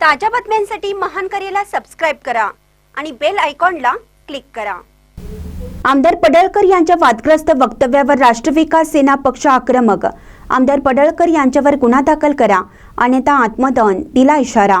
ताज्या बातम्यांसाठी महान करेला सबस्क्राईब करा आणि बेल आयकॉनला क्लिक करा. आमदार पडळकर यांच्या वादग्रस्त वक्तव्यावर राष्ट्र विकास सेना पक्ष आक्रमक. आमदार पडळकर यांच्यावर गुन्हा दाखल करा. अन्यथा आत्मदहन दिला इशारा.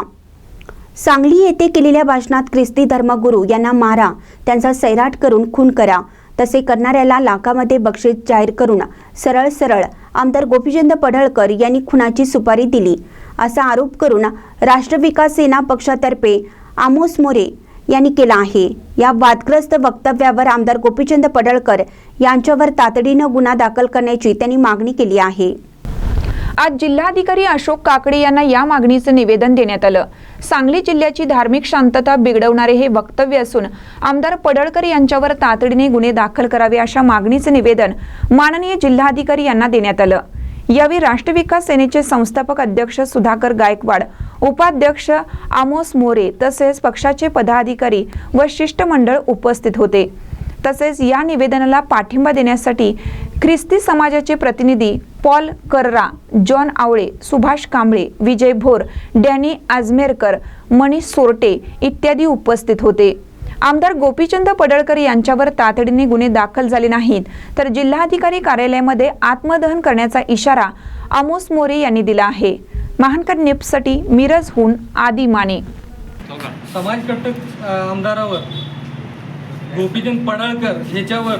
सांगली येथे केलेल्या भाषणात ख्रिस्ती धर्मगुरू यांना मारा. त्यांचा सैराट करून खून करा. तसे करणाऱ्याला लाखामध्ये बक्षीस जाहीर करून सरळ सरळ आमदार गोपीचंद पडळकर यांनी खुनाची सुपारी दिली. असा आरोप करून राष्ट्र विकास सेना पक्षातर्फे आमोस मोरे यांनी केला आहे. या वादग्रस्त वक्तव्यावर आमदार गोपीचंद पडळकर यांच्यावर तातडीनं गुन्हा दाखल करण्याची त्यांनी मागणी केली आहे. आज जिल्हाधिकारी अशोक काकडे यांना या मागणीचं निवेदन देण्यात आलं. सांगली जिल्ह्याची धार्मिक शांतता बिघडवणारे हे वक्तव्य असून आमदार पडळकर यांच्यावर तातडीने गुन्हे दाखल करावे अशा मागणीचं निवेदन माननीय जिल्हाधिकारी यांना देण्यात आलं. यावेळी राष्ट्र विकास सेनेचे संस्थापक अध्यक्ष सुधाकर गायकवाड उपाध्यक्ष आमोस मोरे तसेच पक्षाचे पदाधिकारी व शिष्टमंडळ उपस्थित होते. तसेच या निवेदनाला पाठिंबा देण्यासाठी ख्रिस्ती समाजाचे प्रतिनिधी Paul Karra John Awale Subhash Kamble Vijay Bhor Danny Ajmerkar Manish Sorte इत्यादी उपस्थित होते. आमदार गोपीचंद पडळकर यांच्यावर तातडीने गुन्हे दाखल झाले नाहीत. तर जिल्हाधिकारी कार्यालयामध्ये आत्मदहन करण्याचा इशारा आमोस मोरे यांनी दिला आहे. महानकर निप्ससाठी मिरजहून आदी माने. हो समाजकंटक आमदारावर गोपीचंद पडळकर ह्याच्यावर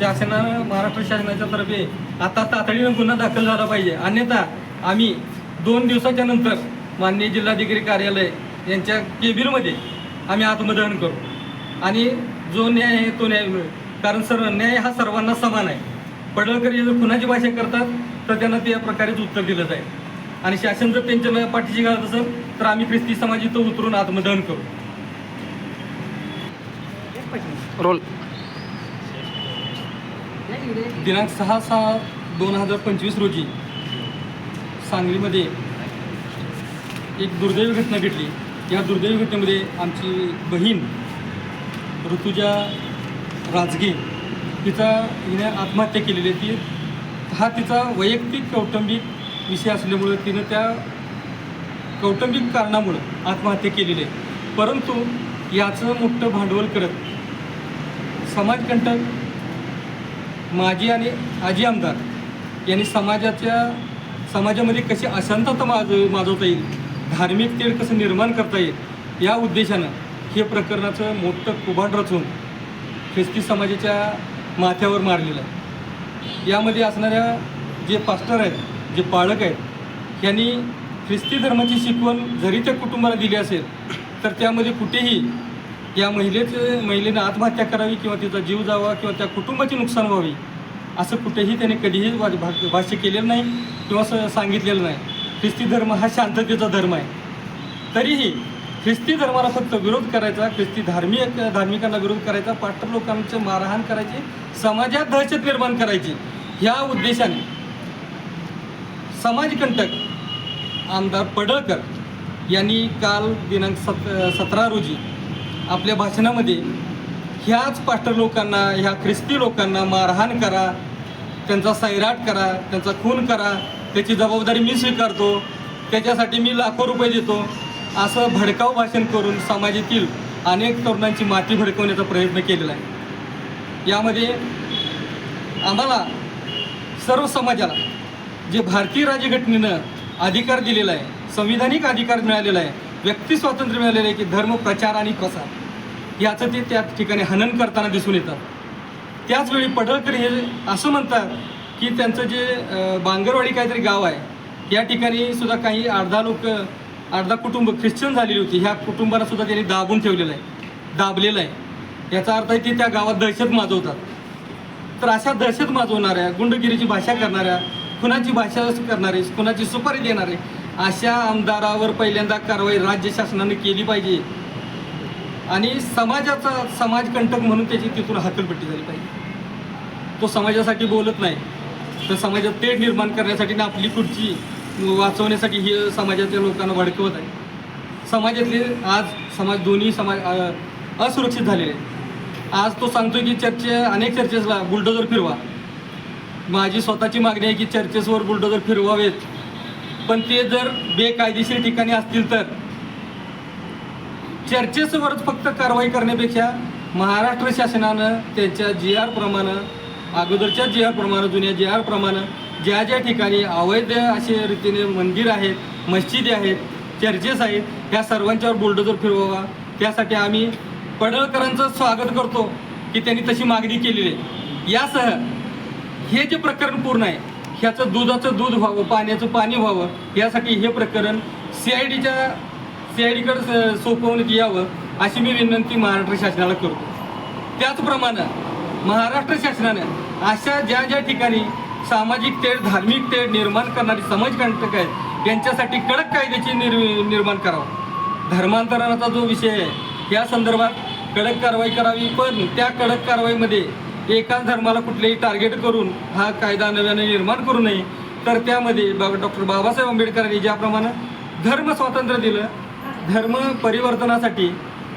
शासनानं महाराष्ट्र शासनाच्या तर्फे आता तातडीनं गुन्हा दाखल झाला पाहिजे. अन्यथा आम्ही दोन दिवसाच्या नंतर माननीय जिल्हाधिकारी कार्यालय यांच्या केबिनमध्ये आम्ही आत्मदहन करू. आणि जो न्याय आहे तो न्याय मिळेल. कारण सर्व न्याय हा सर्वांना समान आहे. पडळकर जर खुनाची भाषा करतात तर त्यांना त्या प्रकारेच उत्तर दिलं जाईल. आणि शासन जर त्यांच्या पाठीशी घालत असेल तर आम्ही ख्रिस्ती समाज इथं उतरून आत्मदहन करू. रोल. दिनांक सहा सहा दोन हजार पंचवीस रोजी सांगलीमध्ये एक दुर्दैवी घटना घडली. या दुर्दैवी घटनेमध्ये आमची बहीण ऋतुजा राजगे तिचा हिने आत्महत्या केलेली आहे. ती हा तिचा वैयक्तिक कौटुंबिक विषय असल्यामुळं तिनं त्या कौटुंबिक कारणामुळं आत्महत्या केलेली आहे. परंतु याचं मोठं भांडवल करत समाजकंटक माजी आणि आजी आमदार यांनी समाजाच्या समाजामध्ये कशी अशांतता माज माजवता येईल धार्मिक तेढ कसं निर्माण करता येईल या उद्देशानं हे प्रकरणाचं मोठं कुभांड रचून ख्रिस्ती समाजाच्या माथ्यावर मारलेलं आहे. यामध्ये असणाऱ्या जे पास्टर आहेत जे पाळक आहेत यांनी ख्रिस्ती धर्माची शिकवण जरी त्या कुटुंबाला दिली असेल तर त्यामध्ये कुठेही या महिलेचे महिलेनं आत्महत्या करावी किंवा तिचा जीव जावा किंवा त्या कुटुंबाची नुकसान व्हावी असं कुठेही त्याने कधीही वा भा- भाष्य केलेलं नाही किंवा स- सांगितलेलं नाही. ख्रिस्ती धर्म हा शांततेचा धर्म आहे. तरीही ख्रिस्ती धर्माला फक्त विरोध करायचा ख्रिस्ती धार्मिक धार्मिकांना विरोध करायचा पाटर लोकांचं मारहाण करायची समाजात दहशत निर्माण करायची ह्या उद्देशाने. समाजकंटक आमदार पडळकर यांनी काल दिनांक सत सतरा रोजी आपल्या भाषणामध्ये ह्याच पास्टर लोकांना ह्या ख्रिस्ती लोकांना मारहाण करा त्यांचा सैराट करा त्यांचा खून करा त्याची जबाबदारी मी स्वीकारतो त्याच्यासाठी मी लाखो रुपये देतो. असं भडकाव भाषण करून समाजातील अनेक तरुणांची माती भडकवण्याचा प्रयत्न केलेला आहे. यामध्ये आम्हाला सर्व समाजाला जे भारतीय राज्यघटनेनं अधिकार दिलेला आहे संविधानिक अधिकार मिळालेला आहे व्यक्ती स्वातंत्र्य मिळालेलं आहे की धर्म प्रचार आणि प्रसार याचं ते त्या ठिकाणी हनन करताना दिसून येतात त्याचवेळी पडळकर हे असं म्हणतात की त्यांचं जे बांगरवाडी काहीतरी गाव आहे या ठिकाणी सुद्धा काही अर्धा लोक अर्धा कुटुंब ख्रिश्चन झालेली होती. ह्या कुटुंबाला सुद्धा त्यांनी दाबून ठेवलेलं आहे. दाबलेलं आहे. याचा अर्थ आहे ते त्या गावात दहशत माजवतात. तर अशा दहशत माजवणाऱ्या गुंडगिरीची भाषा करणाऱ्या खुनाची भाषा करणारे कुणाची सुपारी देणारे अशा आमदारावर पहिल्यांदा कारवाई राज्य शासनाने केली पाहिजे. आणि समाजाचा समाजकंटक म्हणून त्याची तिथून हकलपट्टी झाली पाहिजे. तो समाजासाठी बोलत नाही. तर समाजात तेढ निर्माण करण्यासाठी ना आपली खुर्ची वाचवण्यासाठी हे समाजातील लोकांना भडकवत आहे. समाजातले आज समाज दोन्ही समाज असुरक्षित झालेले आहेत. आज तो सांगतोय की चर्चे अनेक चर्चेसला बुलडोजर फिरवा. माझी स्वतःची मागणी आहे की चर्चेसवर बुलडोजर फिरवावेत. पण ते जर बेकायदेशीर ठिकाणी असतील तर? चर्चेसवरच फक्त कारवाई करण्यापेक्षा महाराष्ट्र शासनानं त्याच्या जी आर प्रमाणे अगोदरच्या जी आर प्रमाणे जुन्या जी आर प्रमाणे ज्या ज्या ठिकाणी अवैध असे रीतीने मंदिर आहेत मस्जिदी आहेत चर्चेस आहेत ह्या सर्वांच्यावर बुलडोजर फिरवावा. त्यासाठी आम्ही पडळकरांचं स्वागत करतो की त्यांनी तशी मागणी केलेली आहे. यासह हे जे प्रकरण पूर्ण आहे ह्याचं दुधाचं दूध व्हावं पाण्याचं पाणी व्हावं यासाठी हे प्रकरण सी आय डीच्या सी आय डीकडे सोपवण्यात यावं अशी मी विनंती महाराष्ट्र शासनाला करतो. त्याचप्रमाणे महाराष्ट्र शासनानं अशा ज्या ज्या ठिकाणी सामाजिक तेढ धार्मिक तेढ निर्माण करणारी समाजकंटक आहेत. यांच्यासाठी कडक कायद्याची निर् निर्माण करावं. धर्मांतरणाचा जो विषय आहे या संदर्भात कडक कारवाई करावी. पण त्या कडक कारवाईमध्ये एकाच धर्माला कुठलेही टार्गेट करून हा कायदा नव्याने निर्माण करू नये. तर त्यामध्ये डॉक्टर बाबासाहेब आंबेडकरांनी ज्याप्रमाणे धर्म स्वातंत्र्य दिलं धर्म परिवर्तनासाठी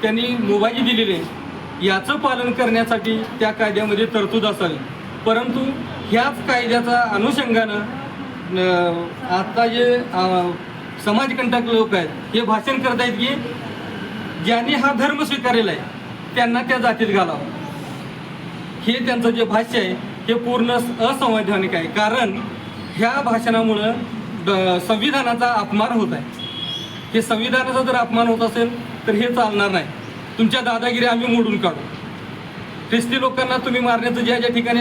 त्यांनी मुभाजी दिलेली. आहे याचं पालन करण्यासाठी त्या कायद्यामध्ये तरतूद असावी. परंतु ह्याच कायद्याचा अनुषंगानं आता जे समाजकंटक लोक आहेत हे भाषण करत आहेत की ज्यांनी हा धर्म स्वीकारलेला आहे त्यांना त्या जातीत घालावं. हे त्यांचं जे भाष्य आहे हे पूर्ण असंवैधानिक आहे. कारण ह्या भाषणामुळं द- संविधानाचा अपमान होत आहे. हे संविधानाचा जर अपमान होत असेल तर हे चालणार नाही. तुमच्या दादागिरी आम्ही मोडून काढू. ख्रिस्ती लोकांना तुम्ही मारण्याचं ज्या ज्या ठिकाणी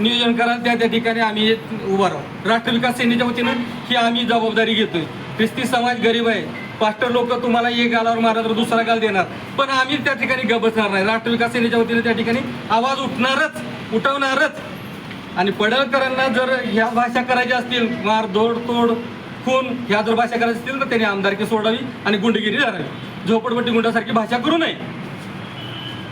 नियोजन कराल त्या त्या ठिकाणी आम्ही उभा राहू. राष्ट्र विकास सेनेच्या वतीनं ही आम्ही जबाबदारी घेतोय. ख्रिस्ती समाज गरीब आहे. पास्टर लोक तुम्हाला एक गालावर मारा तर दुसरा गाल देणार. पण आम्ही त्या ठिकाणी गबसणार नाही. राष्ट्र विकास सेनेच्या वतीनं त्या ठिकाणी आवाज उठणारच उठवणारच. आणि पडळकरांना जर ह्या भाषा करायच्या असतील मार दोड तोड खून ह्या जर भाषा करायच्या असतील तर त्यांनी आमदारकी सोडावी आणि गुंडगिरी धरावी. झोपडपट्टी गुंडासारखी भाषा करू नये.